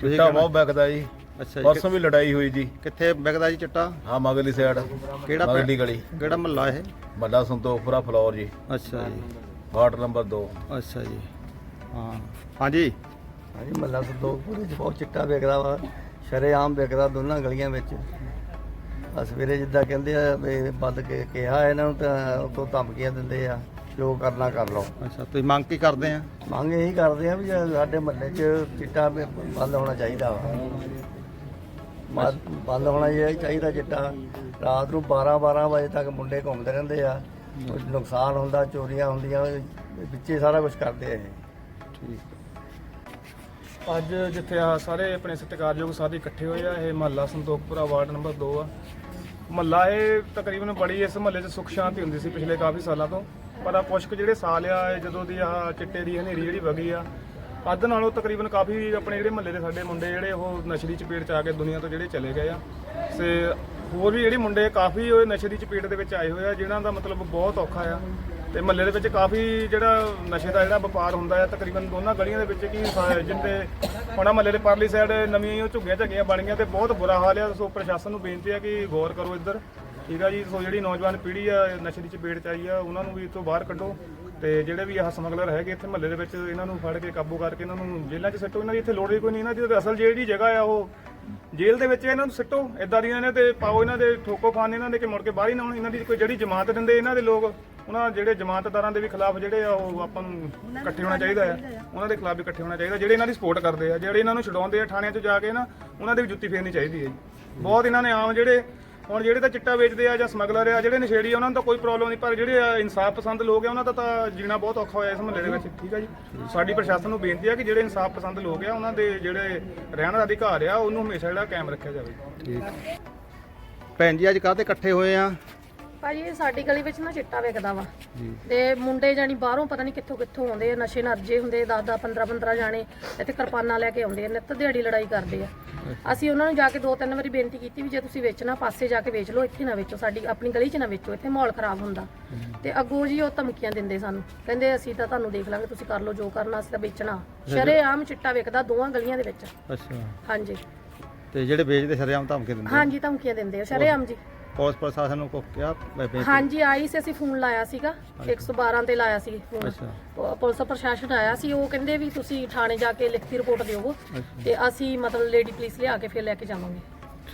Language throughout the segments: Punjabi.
ਚਿੱਟਾ ਬਹੁਤ ਵਿਕਦਾ ਜੀ। ਅੱਛਾ ਜੀ ਪਰਸੋਂ ਵੀ ਲੜਾਈ ਹੋਈ ਜੀ। ਕਿੱਥੇ ਵਿਕਦਾ ਜੀ ਚਿੱਟਾ? ਹਾਂ ਮਗਲੀ ਸਾਈਡ ਕਿਹੜਾ ਪਿੰਡ? ਮਗਲੀ ਗਲੀ। ਕਿਹੜਾ ਮਹੱਲਾ ਇਹ? ਮੱਲਾ ਸੰਤੋਖਪੁਰਾ ਫਲੋਰ ਜੀ। ਅੱਛਾ ਜੀ। ਵਾਰਡ ਨੰਬਰ 2 ਅੱਛਾ ਜੀ। ਹਾਂ। ਹਾਂਜੀ? ਹਾਂਜੀ ਮੱਲਾ ਸੰਤੋਖਪੁਰ ਚ ਬਹੁਤ ਚਿੱਟਾ ਵਿਕਦਾ ਵਾ। ਸ਼ਰੇਆਮ ਵਿਕਦਾ ਦੋਨਾਂ ਗਲੀਆਂ ਵਿੱਚ। ਆ ਸਵੇਰੇ ਜਿੱਦਾਂ ਕਹਿੰਦੇ ਆ ਵੀ ਬੰਦ ਕੇ ਕਿਹਾ ਇਹਨਾਂ ਨੂੰ ਤਾਂ ਉਤੋਂ ਧਮਕੀਆਂ ਦਿੰਦੇ ਆ। ਜੋ ਕਰਨਾ ਕਰ ਲਓ। ਅੱਛਾ ਤੁਸੀਂ ਮੰਗ ਕੀ ਕਰਦੇ ਆ? ਮੰਗ ਇਹੀ ਕਰਦੇ ਆ ਵੀ ਜੇ ਸਾਡੇ ਮਹੱਲੇ 'ਚ ਚਿੱਟਾ ਵੀ ਬੰਦ ਹੋਣਾ ਚਾਹੀਦਾ ਵਾ। ਬੰਦ- ਬੰਦ ਹੋਣਾ ਇਹ ਚਾਹੀਦਾ ਚਿੱਟਾ। ਰਾਤ ਨੂੰ 12 12 ਵਜੇ ਤੱਕ ਮੁੰਡੇ ਘੁੰਮਦੇ ਰਹਿੰਦੇ ਆ। ਕੁਝ ਨੁਕਸਾਨ ਹੁੰਦਾ ਚੋਰੀਆਂ ਹੁੰਦੀਆਂ ਵਿੱਚੇ ਸਾਰਾ ਕੁਝ ਕਰਦੇ ਆ ਇਹ। ਅੱਜ ਜਿੱਥੇ ਆ ਸਾਰੇ ਆਪਣੇ ਸਤਿਕਾਰਯੋਗ ਸਾਥੀ ਇਕੱਠੇ ਹੋਏ ਆ ਇਹ ਮਹੱਲਾ ਸੰਤੋਖਪੁਰਾ ਵਾਰਡ ਨੰਬਰ 2 ਆ। ਮਹੱਲਾ ਇਹ ਤਕਰੀਬਨ ਬੜੀ ਇਸ ਮਹੱਲੇ 'ਚ ਸੁੱਖ ਸ਼ਾਂਤੀ ਹੁੰਦੀ ਸੀ ਪਿਛਲੇ ਕਾਫੀ ਸਾਲਾਂ ਤੋਂ। ਪਰ ਆ ਕੁਛ ਜਿਹੜੇ ਸਾਲ ਆ, ਇਹ ਜਦੋਂ ਦੀ ਆ ਚਿੱਟੇ ਦੀ ਹਨੇਰੀ ਜਿਹੜੀ ਵਗੀ ਆ, ਅੱਧ ਨਾਲੋਂ ਤਕਰੀਬਨ ਕਾਫੀ ਆਪਣੇ ਜਿਹੜੇ ਮਹੱਲੇ ਦੇ ਸਾਡੇ ਮੁੰਡੇ ਜਿਹੜੇ ਉਹ ਨਸ਼ੇ ਦੀ ਚਪੇਟ 'ਚ ਆ ਕੇ ਦੁਨੀਆ ਤੋਂ ਜਿਹੜੇ ਚਲੇ ਗਏ ਆ। ਤੇ ਹੋਰ ਵੀ ਜਿਹੜੇ ਮੁੰਡੇ ਕਾਫੀ ਉਹ ਨਸ਼ੇ ਦੀ ਚਪੇਟ ਦੇ ਵਿੱਚ ਆਏ ਹੋਏ ਆ, ਜਿਨ੍ਹਾਂ ਦਾ ਮਤਲਬ ਬਹੁਤ ਔਖਾ ਆ। ਤੇ ਮਹੱਲੇ ਦੇ ਵਿੱਚ ਕਾਫੀ ਜਿਹੜਾ ਨਸ਼ੇ ਦਾ ਜਿਹੜਾ ਵਪਾਰ ਹੁੰਦਾ ਹੈ ਤਕਰੀਬਨ ਦੋਨਾਂ ਗਲੀਆਂ ਦੇ ਵਿੱਚ ਕੀ ਸਾ- ਜਿੰਦੇ ਹੁਣ ਮਹੱਲੇ ਦੇ ਪਰਲੀ ਸਾਈਡ ਨਵੀਆਂ ਝੁੱਗੀਆਂ ਝੱਗੀਆਂ ਬਣ ਗਈਆਂ ਤੇ ਬਹੁਤ ਬੁਰਾ ਹਾਲ ਆ। ਸੋ ਪ੍ਰਸ਼ਾਸਨ ਨੂੰ ਬੇਨਤੀ ਹੈ ਕਿ ਗੌਰ ਕਰੋ ਇੱਧਰ। ਠੀਕ ਆ ਜੀ, ਸੋ ਜਿਹੜੀ ਨੌਜਵਾਨ ਪੀੜ੍ਹੀ ਆ, ਨਸ਼ੇ ਦੀ ਚਪੇਟ ਚ ਆਈ ਆ, ਉਹਨਾਂ ਨੂੰ ਵੀ ਇੱਥੋਂ ਬਾਹਰ ਕੱਢੋ ਤੇ ਜਿਹੜੇ ਵੀ ਆਹ ਸਮਗਲਰ ਹੈਗੇ ਇੱਥੇ ਮਹੱਲੇ ਦੇ ਵਿੱਚ ਇਹਨਾਂ ਨੂੰ ਫੜ ਕੇ ਕਾਬੂ ਕਰਕੇ ਇਹਨਾਂ ਨੂੰ ਜੇਲ੍ਹਾਂ 'ਚ ਸਿੱਟੋ। ਇਹਨਾਂ ਦੀ ਇੱਥੇ ਲੋੜ ਹੀ ਕੋਈ ਨਹੀਂ, ਇਹਨਾਂ ਦੀ ਅਸਲ ਜਿਹੜੀ ਜਗ੍ਹਾ ਆ ਉਹ ਜੇਲ੍ਹ ਦੇ ਵਿੱਚ ਇਹਨਾਂ ਨੂੰ ਸਿੱਟੋ ਇਦਾਂ ਦੀਆਂ ਨੇ ਤੇ ਪਾਓ ਇਹਨਾਂ ਦੇ ਠੋਕੋ ਖਾਨ ਇਹਨਾਂ ਦੇ ਕਿ ਮੁੜ ਕੇ ਬਾਹਰ ਹੀ ਨਾ ਆਉਣ ਇਹਨਾਂ ਦੀ ਕੋਈ ਜਿਹੜੀ ਜਮਾਨਤ ਦਿੰਦੇ ਇਹਨਾਂ ਦੇ ਲੋਕ ਉਹਨਾਂ ਜਿਹੜੇ ਜਮਾਨਤਦਾਰਾਂ ਦੇ ਵੀ ਖਿਲਾਫ ਜਿਹੜੇ ਆ ਉਹ ਆਪਾਂ ਨੂੰ ਇਕੱਠੇ ਹੋਣਾ ਚਾਹੀਦਾ ਆ। ਉਹਨਾਂ ਦੇ ਖਿਲਾਫ ਵੀ ਇਕੱਠੇ ਹੋਣਾ ਚਾਹੀਦਾ ਜਿਹੜੇ ਇਹਨਾਂ ਦੀ ਸਪੋਰਟ ਕਰਦੇ ਆ ਜਿਹੜੇ ਇਹਨਾਂ ਨੂੰ ਛਡਾਉਂਦੇ ਆ ਥਾਣਿਆਂ 'ਚ ਜਾ ਕੇ ਨਾ ਉਹਨਾਂ ਦੇ ਵੀ ਜੁੱਤੀ ਫੇਰਨੀ ਚਾਹੀਦੀ ਹੈ ਜੀ। ਬਹੁਤ ਇਹਨਾਂ ਨੇ ਆਮ ਜਿਹੜੇ ਹੁਣ ਜਿਹੜੇ ਤਾਂ ਚਿੱਟਾ ਵੇਚਦੇ ਆ ਜਾਂ ਸਮਗਲਰ ਆ, ਜਿਹੜੇ ਨਸ਼ੇੜੀ ਆ, ਉਹਨਾਂ ਨੂੰ ਤਾਂ ਕੋਈ ਪ੍ਰੋਬਲਮ ਨਹੀਂ, ਪਰ ਜਿਹੜੇ ਇਨਸਾਫ ਪਸੰਦ ਲੋਕ ਆ, ਉਹਨਾਂ ਦਾ ਤਾਂ ਜੀਣਾ ਬਹੁਤ ਔਖਾ ਹੋਇਆ ਇਸ ਮਹੱਲੇ ਦੇ ਵਿੱਚ, ਠੀਕ ਆ ਜੀ? ਸਾਡੀ ਪ੍ਰਸ਼ਾਸਨ ਨੂੰ ਬੇਨਤੀ ਆ ਕਿ ਜਿਹੜੇ ਇਨਸਾਫ ਪਸੰਦ ਲੋਕ ਆ, ਉਹਨਾਂ ਦੇ ਜਿਹੜੇ ਰਹਿਣ ਦਾ ਅਧਿਕਾਰ ਆ, ਉਹਨੂੰ ਹਮੇਸ਼ਾ ਜਿਹੜਾ ਕਾਇਮ ਰੱਖਿਆ ਜਾਵੇ। ਠੀਕ। ਭੈਣ ਜੀ, ਅੱਜ ਕਾਹਤੇ ਇਕੱਠੇ ਹੋਏ ਆ? ਭਾਜੀ ਇਹ ਸਾਡੀ ਗਲੀ ਵਿੱਚ ਨਾ ਚਿੱਟਾ ਵਿਕਦਾ ਵਾ। ਤੇ ਮੁੰਡੇ ਜਾਨੀ ਬਾਹਰੋਂ ਪਤਾ ਨਹੀਂ ਕਿੱਥੋਂ ਕਿੱਥੋਂ ਆਉਂਦੇ ਆ ਨਸ਼ੇ ਨਰਜੇ ਹੁੰਦੇ 10 10 15 15 ਜਾਣੇ ਇੱਥੇ ਕਿਰਪਾਨਾਂ ਲੈ ਕੇ ਆਉਂਦੇ ਆ ਨਿੱਤ ਦਿਹਾੜੀ ਲੜਾਈ ਕਰਦੇ ਆ। ਅਸੀਂ ਉਹਨਾਂ ਨੂੰ ਜਾ ਕੇ ਦੋ ਤਿੰਨ ਵਾਰੀ ਬੇਨਤੀ ਕੀਤੀ ਵੀ ਜੇ ਤੁਸੀਂ ਵੇਚਣਾ ਪਾਸੇ ਜਾ ਕੇ ਵੇਚ ਲਓ ਇੱਥੇ ਨਾ ਵੇਚੋ ਸਾਡੀ ਆਪਣੀ ਗਲੀ 'ਚ ਨਾ ਵੇਚੋ ਇੱਥੇ ਮਾਹੌਲ ਖਰਾਬ ਹੁੰਦਾ। ਤੇ ਅੱਗੋਂ ਜੀ ਉਹ ਧਮਕੀਆਂ ਦਿੰਦੇ ਸਾਨੂੰ ਕਹਿੰਦੇ ਅਸੀਂ ਤਾਂ ਤੁਹਾਨੂੰ ਦੇਖ ਲਾਂਗੇ ਤੁਸੀਂ ਕਰ ਲਓ ਜੋ ਕਰਨਾ ਅਸੀਂ ਤਾਂ ਵੇਚਣਾ। ਸ਼ਰੇਆਮ ਚਿੱਟਾ ਵਿਕਦਾ ਦੋਵਾਂ ਗਲੀਆਂ ਦੇ ਵਿੱਚ। ਅੱਛਾ। ਹਾਂਜੀ। ਤੇ ਜਿਹੜੇ ਵੇਚਦੇ ਸ਼ਰੇਆਮ ਧਮਕੀ ਦਿੰਦੇ ਹਾਂਜੀ ਧਮਕੀਆਂ ਦਿੰਦੇ ਆ ਸ਼ਰੇਆਮ ਜੀ। ਪੁਲਿਸ ਪ੍ਰਸ਼ਾਸਨ ਨੂੰ ਕੋ ਕਿਹਾ? ਮੈਂ ਬੇਨਤੀ- ਹਾਂਜੀ ਆਈ ਸੀ ਅਸੀਂ ਫੋਨ ਲਾਇਆ ਸੀਗਾ। 112 ਤੇ ਲਾਇਆ ਸੀ ਫੋਨ। ਅੱਛਾ। ਪ- ਪੁਲਿਸ ਪ੍ਰਸ਼ਾਸਨ ਆਇਆ ਸੀ ਉਹ ਕਹਿੰਦੇ ਵੀ ਤੁਸੀਂ ਥਾਣੇ ਜਾ ਕੇ ਲਿਖਤੀ ਰਿਪੋਰਟ ਦਿਓ। ਤੇ ਅਸੀਂ ਮਤਲਬ ਲੇਡੀ ਪੁਲਿਸ ਲਿਆ ਕੇ ਫਿਰ ਲੈ ਕੇ ਜਾਵਾਂਗੇ।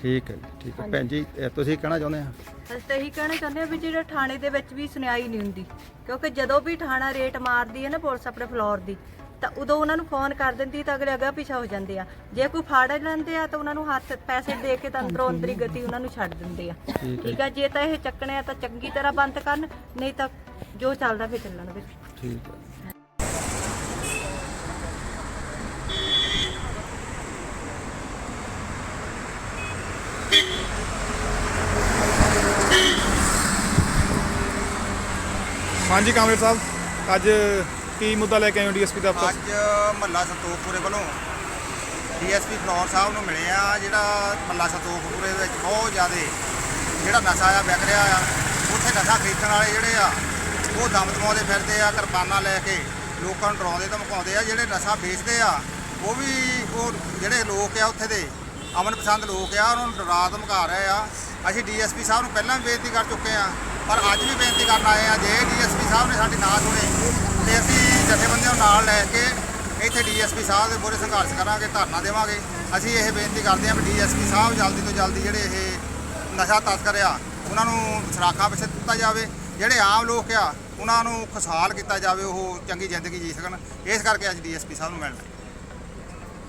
ਠੀਕ ਹੈ ਜੀ, ਠੀਕ ਹੈ। ਭੈਣ ਜੀ ਇਹ ਤੁਸੀਂ ਕਹਿਣਾ ਚਾਹੁੰਦੇ ਆ? ਅਸੀਂ ਤਾਂ ਇਹੀ ਕਹਿਣਾ ਚਾਹੁੰਦੇ ਆ ਵੀ ਜਿਹੜਾ ਥਾਣੇ ਦੇ ਵਿੱਚ ਵੀ ਸੁਣਾਈ ਨਹੀਂ ਹੁੰਦੀ। ਕਿਉਂਕਿ ਜਦੋਂ ਵੀ ਥਾਣਾ ਰੇਟ ਮਾਰਦੀ ਹੈ ਨਾ ਪੁਲਿਸ ਆਪਣੇ ਫਲੋਰ ਦੀ ਤਾਂ ਉਦੋਂ ਉਹਨਾਂ ਨੂੰ ਫੋਨ ਕਰ ਦਿੰਦੀ ਤਾਂ ਅਗਲੇ ਅਗਾ ਪਿਛਾ ਹੋ ਜਾਂਦੇ ਆ। ਜੇ ਕੋਈ ਫੜ ਲੈਂਦੇ ਆ ਤਾਂ ਉਹਨਾਂ ਨੂੰ ਹੱਥ ਪੈਸੇ ਦੇ ਕੇ ਤਾਂ ਅੰਦਰੋਂ ਅੰਦਰੀ ਗਤੀ ਉਹਨਾਂ ਨੂੰ ਛੱਡ ਦਿੰਦੇ ਆ। ਠੀਕ ਆ ਜੇ ਤਾਂ ਇਹ ਚੱਕਣੇ ਆ ਤਾਂ ਚੰਗੀ ਤਰ੍ਹਾਂ ਬੰਦ ਕਰਨ ਨਹੀਂ ਤਾਂ ਜੋ ਚੱਲਦਾ ਫਿਰ ਚੱਲਣ ਦੇ ਠੀਕ ਹੈ। ਹਾਂਜੀ ਕਾਮਰੇਡ ਸਾਹਿਬ ਅੱਜ ਕੀ ਮੁੱਦਾ ਲੈ ਕੇ ਆਏ ਹੋ ਡੀਐਸਪੀ ਦਫ਼ਤਰ ਅੱਜ ਮਹੱਲਾ ਸੰਤੋਖਪੁਰੇ ਵੱਲੋਂ ਡੀਐਸਪੀ ਫਲੋਰ ਸਾਹਿਬ ਨੂੰ ਮਿਲੇ ਆ ਜਿਹੜਾ ਮਹੱਲਾ ਸੰਤੋਖਪੁਰੇ ਵਿੱਚ ਬਹੁਤ ਜ਼ਿਆਦਾ ਜਿਹੜਾ ਨਸ਼ਾ ਆ ਵਿਕ ਰਿਹਾ ਆ, ਉੱਥੇ ਨਸ਼ਾ ਖਰੀਦਣ ਵਾਲੇ ਜਿਹੜੇ ਆ, ਉਹ ਦਮ ਦਮਾਉਂਦੇ ਫਿਰਦੇ ਆ, ਕਿਰਪਾਨਾਂ ਲੈ ਕੇ ਲੋਕਾਂ ਨੂੰ ਡਰਾਉਂਦੇ, ਧਮਕਾਉਂਦੇ ਆ, ਜਿਹੜੇ ਨਸ਼ਾ ਵੇਚਦੇ ਆ, ਉਹ ਵੀ ਉਹ ਜਿਹੜੇ ਲੋਕ ਆ ਉੱਥੇ ਦੇ ਅਮਨ ਪਸੰਦ ਲੋਕ ਆ, ਉਹਨਾਂ ਨੂੰ ਡਰਾ ਧਮਕਾ ਰਹੇ ਆ। ਅਸੀਂ ਡੀਐਸਪੀ ਸਾਹਿਬ ਨੂੰ ਪਹਿਲਾਂ ਵੀ ਬੇਨਤੀ ਕਰ ਚੁੱਕੇ ਆ, ਪਰ ਅੱਜ ਵੀ ਬੇਨਤੀ ਕਰਨ ਆਏ ਆ, ਜੇ ਡੀਐਸਪੀ ਸਾਹਿਬ ਨੇ ਸਾਡੀ ਨਾ ਸੁਣੇ, ਤੇ ਅਸੀਂ ਜਥੇਬੰਦੀਆਂ ਨੂੰ ਨਾਲ ਲੈ ਕੇ ਇੱਥੇ ਡੀਐਸਪੀ ਸਾਹਿਬ ਦੇ ਮੂਹਰੇ ਸੰਘਰਸ਼ ਕਰਾਂਗੇ, ਧਰਨਾ ਦੇਵਾਂਗੇ। ਅਸੀਂ ਇਹ ਬੇਨਤੀ ਕਰਦੇ ਹਾਂ ਵੀ ਡੀਐਸਪੀ ਸਾਹਿਬ ਜਲਦੀ ਤੋਂ ਜਲਦੀ ਜਿਹੜੇ ਇਹ ਨਸ਼ਾ ਤਸਕਰ ਆ, ਉਹਨਾਂ ਨੂੰ ਸਰਾਖਾਂ ਪਿੱਛੇ ਦਿੱਤਾ ਜਾਵੇ। ਜਿਹੜੇ ਆਮ ਲੋਕ ਆ, ਉਹਨਾਂ ਨੂੰ ਖੁਸ਼ਹਾਲ ਕੀਤਾ ਜਾਵੇ, ਉਹ ਚੰਗੀ ਜ਼ਿੰਦਗੀ ਜੀ ਸਕਣ। ਇਸ ਕਰਕੇ ਅੱਜ ਡੀਐਸਪੀ ਸਾਹਿਬ ਨੂੰ ਮਿਲਣਾ